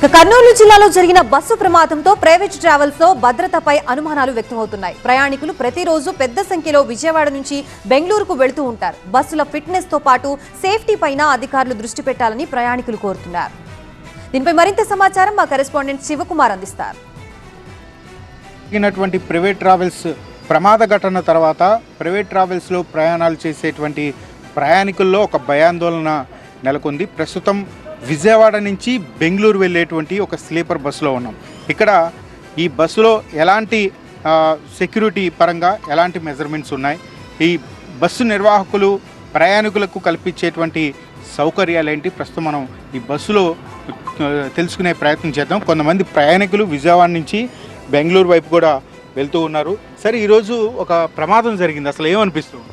ఇక కర్నూలు జిల్లాలో జరిగిన బస్సు ప్రమాదంతో ప్రైవేట్ ట్రావెల్స్లో భద్రతపై అనుమానాలు వ్యక్తమవుతున్నాయి. ప్రయాణికులు ప్రతిరోజు పెద్ద సంఖ్యలో విజయవాడ నుంచి బెంగళూరుకు వెళుతూ ఉంటారు. బస్సుల ఫిట్నెస్తో పాటు సేఫ్టీ పైన అధికారులు దృష్టి పెట్టాలని ప్రయాణికులు కోరుతున్నారు. దీనిపై మరింత సమాచారం మా కరెస్పాండెంట్ శివకుమార్ అందిస్తారు. జరిగినటువంటి ప్రైవేట్ ట్రావెల్స్ ప్రమాద ఘటన తర్వాత ప్రైవేట్ ట్రావెల్స్లో ప్రయాణాలు చేసేటువంటి ప్రయాణికుల్లో ఒక భయాందోళన నెలకొంది. ప్రస్తుతం విజయవాడ నుంచి బెంగళూరు వెళ్ళేటువంటి ఒక స్లీపర్ బస్సులో ఉన్నాం. ఇక్కడ ఈ బస్సులో ఎలాంటి సెక్యూరిటీ పరంగా ఎలాంటి మెజర్మెంట్స్ ఉన్నాయి? ఈ బస్సు నిర్వాహకులు ప్రయాణికులకు కల్పించేటువంటి సౌకర్యాలు ఏంటి? ప్రస్తుతం మనం ఈ బస్సులో తెలుసుకునే ప్రయత్నం చేద్దాం. కొంతమంది ప్రయాణికులు విజయవాడ నుంచి బెంగళూరు వైపు కూడా వెళ్తూ ఉన్నారు. సరే ఈరోజు ఒక ప్రమాదం జరిగింది. అసలు ఏమనిపిస్తుంది?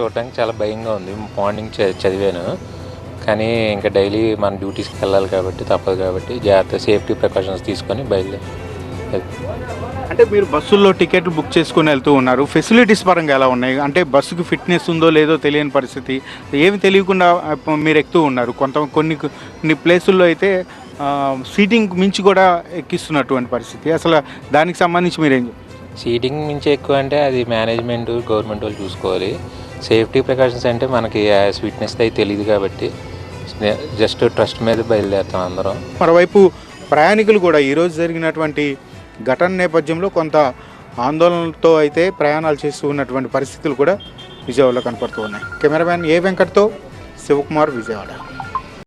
చూడటానికి చాలా భయంగా ఉంది. మార్నింగ్ చ- చదివాను. కానీ ఇంకా డైలీ మన డ్యూటీస్కి వెళ్ళాలి కాబట్టి తప్పదు కాబట్టి జాగ్రత్త సేఫ్టీ ప్రికాషన్స్ తీసుకొని బయలుదేరి. అంటే మీరు బస్సుల్లో టికెట్లు బుక్ చేసుకుని వెళ్తూ ఉన్నారు. ఫెసిలిటీస్ పరంగా ఎలా ఉన్నాయి? అంటే బస్సుకు ఫిట్నెస్ ఉందో లేదో తెలియని పరిస్థితి. ఏమి తెలియకుండా మీరు ఎక్కుతూ ఉన్నారు. కొంత కొన్ని కొన్ని ప్లేసుల్లో అయితే సీటింగ్ మించి కూడా ఎక్కిస్తున్నటువంటి పరిస్థితి. అసలు దానికి సంబంధించి మీరేం? సీటింగ్ మించి ఎక్కువ అంటే అది మేనేజ్మెంట్ గవర్నమెంట్ వాళ్ళు చూసుకోవాలి. సేఫ్టీ ప్రికాషన్స్ అంటే మనకి స్వీట్నెస్ అయితే తెలియదు కాబట్టి జస్ట్ ట్రస్ట్ మీద బయలుదేరుతాం అందరం. మరోవైపు ప్రయాణికులు కూడా ఈరోజు జరిగినటువంటి ఘటన నేపథ్యంలో కొంత ఆందోళనతో అయితే ప్రయాణాలు చేస్తూ ఉన్నటువంటి పరిస్థితులు కూడా విజయవాడలో కనపడుతూ ఉన్నాయి. కెమెరామ్యాన్ ఏ వెంకట్తో శివకుమార్ విజయవాడ.